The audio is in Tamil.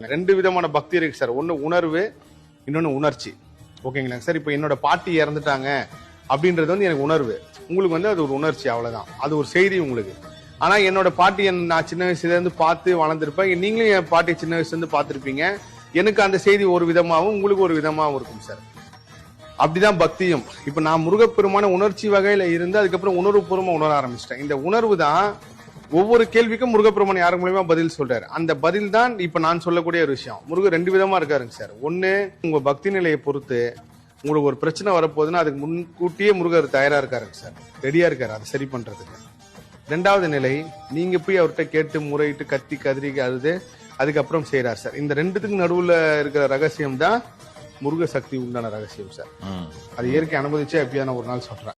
ரெண்டு விதமான பக்தி இருக்கு சார். ஒன்னு உணர்வு இன்னொன்னு உணர்ச்சி. ஓகேங்களா? சார் இப்போ என்னோட பாட்டி இறந்துட்டாங்க அப்படின்றது வந்து எனக்கு உணர்வு. உங்களுக்கு வந்து அது ஒரு உணர்ச்சி அவ்வளவுதான். அது ஒரு செய்தி உங்களுக்கு. ஆனா என்னோட பாட்டி நான் சின்ன வயசுல இருந்து பார்த்து வளர்ந்துருப்பேன். நீங்களும் என் பாட்டி சின்ன வயசுல இருந்து எனக்கு அந்த செய்தி ஒரு விதமாகவும் உங்களுக்கு ஒரு விதமாகவும் இருக்கும் சார். அப்படிதான் பக்தியும். இப்ப நான் முருகப்பெருமான உணர்ச்சி வகையில இருந்து அதுக்கப்புறம் உணர்வுபூர்வமா உணர ஆரம்பிச்சிட்டேன். இந்த உணர்வு தான் ஒவ்வொரு கேள்விக்கும் முருகப்பெருமான் யார் மூலியமா பதில் சொல்றாரு. அந்த பதில் தான் இப்ப நான் சொல்லக்கூடிய ஒரு விஷயம். முருகர் ரெண்டு விதமா இருக்காருங்க சார். ஒண்ணு உங்க பக்தி நிலையை பொறுத்து உங்களுக்கு ஒரு பிரச்சனை வரப்போகுதுன்னா அதுக்கு முன்கூட்டியே முருகர் தயாரா இருக்காருங்க சார். ரெடியா இருக்காரு அதை சரி பண்றதுக்கு. ரெண்டாவது நிலை நீங்க போய் அவர்கிட்ட கேட்டு முறையிட்டு கத்தி கதறி அழுது அதுக்கப்புறம் செய்யறாரு சார். இந்த ரெண்டுத்துக்கு நடுவுல இருக்கிற ரகசியம் தான் முருக சக்தி உண்டான ரகசியம் சார். அது இயற்கை அனுமதிச்சே எப்படியா நான் ஒரு நாள் சொல்றேன்.